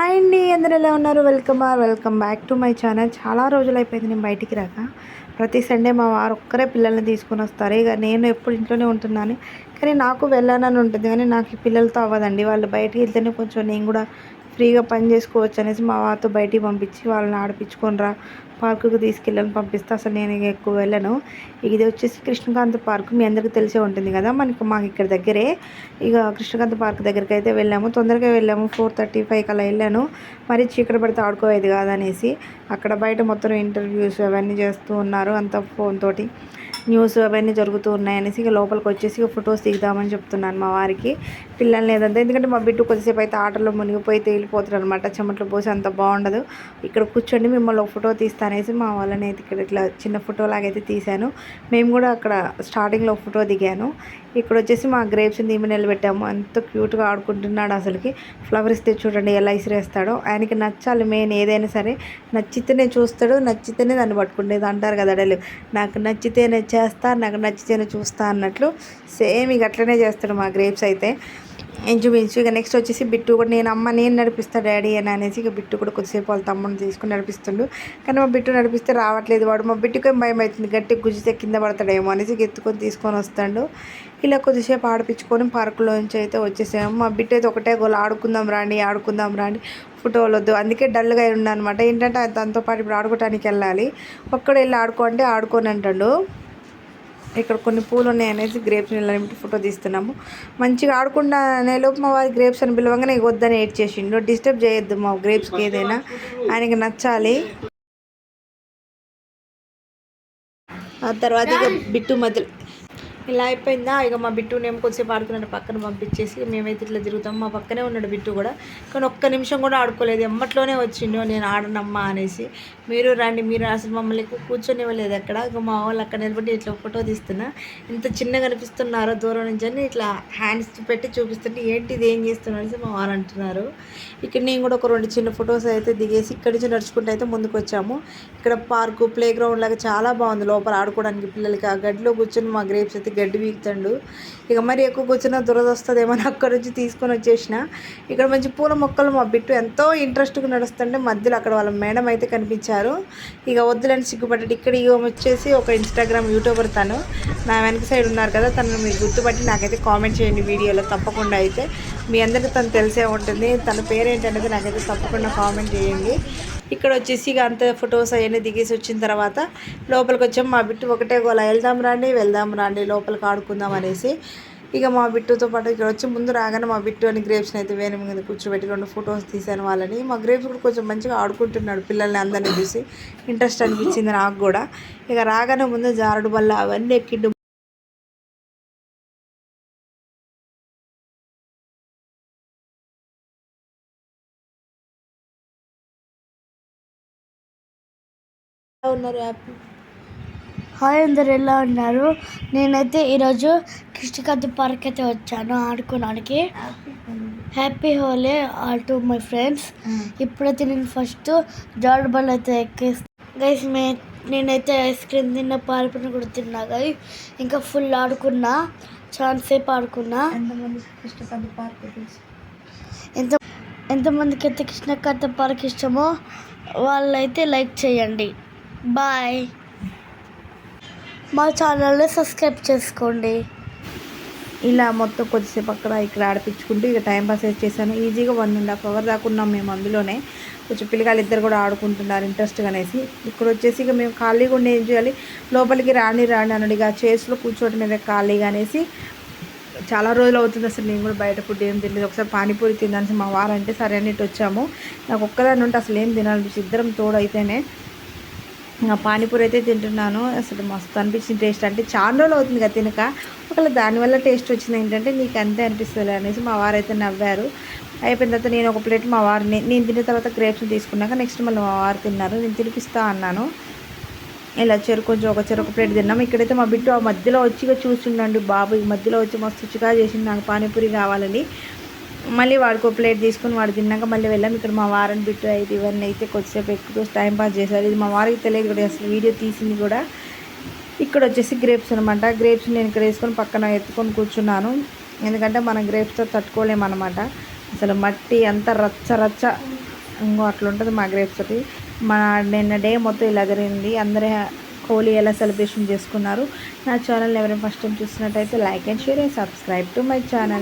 Hi అండి అందరు ఎలా ఉన్నారు? Welcome or welcome back to my channel. చాలా రోజులు అయిపోయింది నేను బయటికి రాక. ప్రతి సండే మా వారు ఒక్కరే పిల్లల్ని తీసుకొని వస్తారు. ఇక నేను ఎప్పుడు ఇంట్లోనే ఉంటున్నాను. కానీ నాకు వెళ్ళాలని ఉంటుంది కానీ నాకు పిల్లలతో అవ్వదండి. వాళ్ళు బయటికి వెళ్తేనే కొంచెం నేను కూడా ఫ్రీగా పని చేసుకోవచ్చు అనేసి మా వారితో బయటికి పంపించి వాళ్ళని ఆడిపించుకొని రా పార్కుకి తీసుకెళ్ళని పంపిస్తే అసలు నేను ఎక్కువ వెళ్ళను. ఇది వచ్చేసి కృష్ణకాంత్ పార్క్ మీ అందరికీ తెలిసే ఉంటుంది కదా మనకి మాకు ఇక్కడ దగ్గరే. ఇక కృష్ణకాంత్ పార్క్ దగ్గరికి అయితే వెళ్ళాము. తొందరగా వెళ్ళాము ఫోర్ థర్టీ ఫైవ్ అలా వెళ్ళాను. మరి చీకటి పడితే ఆడుకోవేది కాదనేసి అక్కడ బయట మొత్తం ఇంటర్వ్యూస్ అవన్నీ చేస్తూ ఉన్నారు అంత ఫోన్ తోటి. న్యూస్ అవన్నీ జరుగుతూ ఉన్నాయనేసి ఇక లోపలికి వచ్చేసి ఇక ఫొటోస్ దిగుదామని చెప్తున్నాను మా వారికి. పిల్లల్ని ఏదంతా ఎందుకంటే మా బిడ్డ కొద్దిసేపు అయితే ఆటలో మునిగిపోయి తేలిపోతారు అనమాట చెమట్లు పోసి అంత బాగుండదు. ఇక్కడ కూర్చోండి మిమ్మల్ని ఒక ఫోటో తీస్తానేసి మా వాళ్ళని అయితే ఇక్కడ ఇట్లా చిన్న ఫోటో లాగైతే తీశాను. మేము కూడా అక్కడ స్టార్టింగ్లో ఒక ఫోటో దిగాను. ఇక్కడ వచ్చేసి మా గ్రేప్స్ని దీమి నిలబెట్టాము. ఎంత క్యూట్గా ఆడుకుంటున్నాడు అసలుకి. ఫ్లవర్ ఇస్తే చూడండి ఎలా ఇసిరేస్తాడో. ఆయనకి నచ్చాలి మెయిన్ ఏదైనా సరే. నచ్చితేనే చూస్తాడు నచ్చితేనే దాన్ని పట్టుకుండేది అంటారు కదా అడలు నాకు నచ్చితే నచ్చా చేస్తా నాకు నచ్చితేనే చూస్తా అన్నట్లు సేమ్ ఇక అట్లనే చేస్తాడు మా గ్రేప్స్ అయితే. ఇంచుమించు ఇక నెక్స్ట్ వచ్చేసి బిట్టు కూడా నేను అమ్మ నేను నడిపిస్తా డాడీ అని అనేసి ఇక బిట్టు కూడా కొద్దిసేపు వాళ్ళ తమ్ముడిని తీసుకుని నడిపిస్తుండు. కానీ మా బిట్టు నడిపిస్తే రావట్లేదు వాడు మా బిట్టుకేం భయం అవుతుంది? గట్టి గుజ్జితే కింద పడతాడేమో అనేసి ఇక ఎత్తుకొని తీసుకొని వస్తాడు. ఇలా కొద్దిసేపు ఆడిపించుకొని పార్కులోంచి అయితే వచ్చేసాము. మా బిట్టు అయితే ఒకటే గోల్ ఆడుకుందాం రాండి ఆడుకుందాం రాండి ఫోటోలు వద్దు అందుకే డల్గా అనమాట ఏంటంటే దాంతో పాటు ఇప్పుడు ఆడుకోవడానికి వెళ్ళాలి. ఒక్కడ వెళ్ళి ఆడుకో అంటే ఆడుకొని అంటాడు ఇక్కడ కొన్ని పూలు ఉన్నాయి అనేసి గ్రేప్స్ నిలబెట్టి ఫోటో తీస్తున్నాము. మంచిగా ఆడకుండా లోపు మా వారి గ్రేప్స్ అని పిలవంగానే వద్దని ఏడ్ చేసిండు. డిస్టర్బ్ చేయొద్దు మా గ్రేప్స్కి ఏదైనా. ఆయనకి నచ్చాలి. ఆ తర్వాత ఇక బిట్టు మధ్యలో ఇలా అయిపోయిందా? ఇక మా బిట్టునేమో కొద్దిసేపు ఆడుకున్నాడు పక్కన పంపించేసి మేమైతే ఇట్లా తిరుగుతాం. మా పక్కనే ఉన్నాడు బిట్టు కూడా. కానీ ఒక్క నిమిషం కూడా ఆడుకోలేదు. ఎమ్మట్లోనే వచ్చిండు నేను ఆడనమ్మా అనేసి. మీరు రండి మీరు అసలు మమ్మల్ని కూర్చొనివ్వలేదు అక్కడ. ఇక మా వాళ్ళు అక్కడ నిలబడి ఇట్లా ఫోటో తీస్తున్నా. ఇంత చిన్నగా కనిపిస్తున్నారో దూరం నుంచి అని ఇట్లా హ్యాండ్స్ పెట్టి చూపిస్తుంటే ఏంటి ఇది? ఏం చేస్తున్నారు అనేసి మా వారు అంటున్నారు. ఇక్కడ నేను కూడా ఒక రెండు చిన్న ఫొటోస్ అయితే దిగేసి ఇక్కడి నుంచి నడుచుకుంటూ అయితే ముందుకు వచ్చాము. ఇక్కడ పార్కు ప్లే గ్రౌండ్ లాగా చాలా బాగుంది. లోపల ఆడుకోవడానికి పిల్లలకి ఆ గడిలో కూర్చొని మా గ్రేప్స్ అయితే గడ్డి వీగుతాడు ఇక మరి ఎక్కువ కూర్చున్న దురద వస్తుందేమో అక్కడ నుంచి తీసుకొని వచ్చేసిన. ఇక్కడ మంచి పూల మొక్కలు మా బిట్టు ఎంతో ఇంట్రెస్ట్గా నడుస్తుంటే మధ్యలో అక్కడ వాళ్ళ మేడం అయితే కనిపించారు. ఇక వద్దులని సిగ్గుపడ్డాడు. ఇక్కడ ఇక వచ్చేసి ఒక ఇన్స్టాగ్రామ్ యూట్యూబర్ తను. నా వెనక సైడ్ ఉన్నారు కదా తను మీరు గుర్తుపట్టి నాకైతే కామెంట్ చేయండి వీడియోలో తప్పకుండా అయితే. మీ అందరికీ తను తెలిసే ఉంటుంది. తన పేరేంటనేది నాకైతే తప్పకుండా కామెంట్ చేయండి. ఇక్కడ వచ్చేసి ఇక అంత ఫొటోస్ అవన్నీ దిగేసి వచ్చిన తర్వాత లోపలికి వచ్చాం. మా బిట్టు ఒకటే గోల వెళ్దాం రండి వెళ్దాం రండి లోపలికి ఆడుకుందాం అనేసి ఇక మా బిట్టుతో పాటు ఇక్కడ వచ్చి ముందు రాగానే మా బిట్టు అని గ్రేప్స్ని అయితే వేరే మీద కూర్చోబెట్టి రెండు ఫొటోస్ తీసాను వాళ్ళని. మా గ్రేప్స్ కూడా కొంచెం మంచిగా ఆడుకుంటున్నాడు పిల్లల్ని అందరినీ చూసి. ఇంట్రెస్ట్ అనిపించింది నాకు కూడా. ఇక రాగానే ముందు జారుడు బల్ల అవన్నీ ఎక్కిండు. ఉన్నారు హ్యాపీ హాయ్ అందరు ఎలా ఉన్నారు? నేనైతే ఈరోజు కృష్ణకాంత్ పార్క్ అయితే వచ్చాను ఆడుకోవడానికి. Happy Holi all to my friends ఇప్పుడైతే నేను ఫస్ట్ జార్డ్ బాల్ అయితే ఎక్కేస్తాను గైస్ మే నేనైతే ఐస్ క్రీమ్ తిన్న పాలపని కూడా తిన్నా గై ఇంకా ఫుల్ ఆడుకున్నా చాలా సేపు ఆడుకున్నా. కృష్ణకాంత్ పార్క్ ఎంత ఎంతమందికి అయితే కృష్ణకాంత్ పార్క్ ఇష్టమో వాళ్ళైతే లైక్ చేయండి. బాయ్ మా ఛానల్ని సబ్స్క్రైబ్ చేసుకోండి. ఇలా మొత్తం కొద్దిసేపు అక్కడ ఇక్కడ ఆడిపించుకుంటూ ఇక టైం పాస్ చేశాను. ఈజీగా వన్ అండ్ హాఫ్ అవర్ దాకా ఉన్నాం మేము అందులోనే. కొంచెం పిల్లగాళ్ళు ఇద్దరు కూడా ఆడుకుంటున్నారు ఇంట్రెస్ట్గా అనేసి ఇక్కడ వచ్చేసి ఇక మేము ఖాళీగా ఉండి ఏం చేయాలి? లోపలికి రాని రాని అన్నాడు. ఇక చైర్స్లో కూర్చోవడం మీద ఖాళీగా అనేసి చాలా రోజులు అవుతుంది అసలు. నేను కూడా బయట ఫుడ్ ఏం తినలేదు. ఒకసారి పానీపూరి తిందానికి మా వారంటే సరే అన్నిటి వచ్చాము. నాకు ఒక్కదాన్ని ఉంటే అసలు ఏం తినాలి ఇద్దరం తోడు అయితేనే ఇంకా పానీపూరి అయితే తింటున్నాను. అసలు మస్తు అనిపించింది టేస్ట్. అంటే చాలా రోజులు అవుతుంది కదా తినక. ఒకవేళ దానివల్ల టేస్ట్ వచ్చింది ఏంటంటే నీకు అంతే అనిపిస్తుంది అనేసి మా వారు అయితే నవ్వారు. అయిపోయిన తర్వాత నేను ఒక ప్లేట్ మా వారిని నేను తిన్న తర్వాత గ్రేప్స్ తీసుకున్నాక నెక్స్ట్ మళ్ళీ మా వారు తిన్నారు. నేను తినిపిస్తా అన్నాను. ఇలా చెరుకు కొంచెం ఒక చెరుకు ప్లేట్ తిన్నాం. ఇక్కడైతే మా బిడ్డ ఆ మధ్యలో వచ్చి చూస్తుండండి బాబు. ఈ మధ్యలో వచ్చి మస్తు రుచిగా చేసింది నాకు పానీపూరి కావాలని. మళ్ళీ వాడికి ఒక ప్లేట్ తీసుకొని వాడు తిన్నాక మళ్ళీ వెళ్ళాం. ఇక్కడ మా వారని బిట్టు అయితే ఇవన్నీ అయితే కొద్దిసేపు ఎక్కువ టైం పాస్ చేశారు. ఇది మా వారికి తెలియదు కూడా అసలు వీడియో తీసింది కూడా. ఇక్కడ వచ్చేసి గ్రేప్స్ అనమాట గ్రేప్స్ నేను ఇక్కడ వేసుకొని పక్కన ఎత్తుకొని కూర్చున్నాను. ఎందుకంటే మనం గ్రేప్స్తో తట్టుకోలేమన్నమాట. అసలు మట్టి అంతా రచ్చ రచ్చ ఇంకో అట్లుంటుంది మా గ్రేప్స్ తోటి. మన నిన్న డే మొత్తం ఇలా జరిగింది. అందరూ హోలీ ఎలా సెలబ్రేషన్ చేసుకున్నారు. నా ఛానల్ ఎవరైనా ఫస్ట్ టైం చూసినట్టయితే like and share and subscribe to my channel.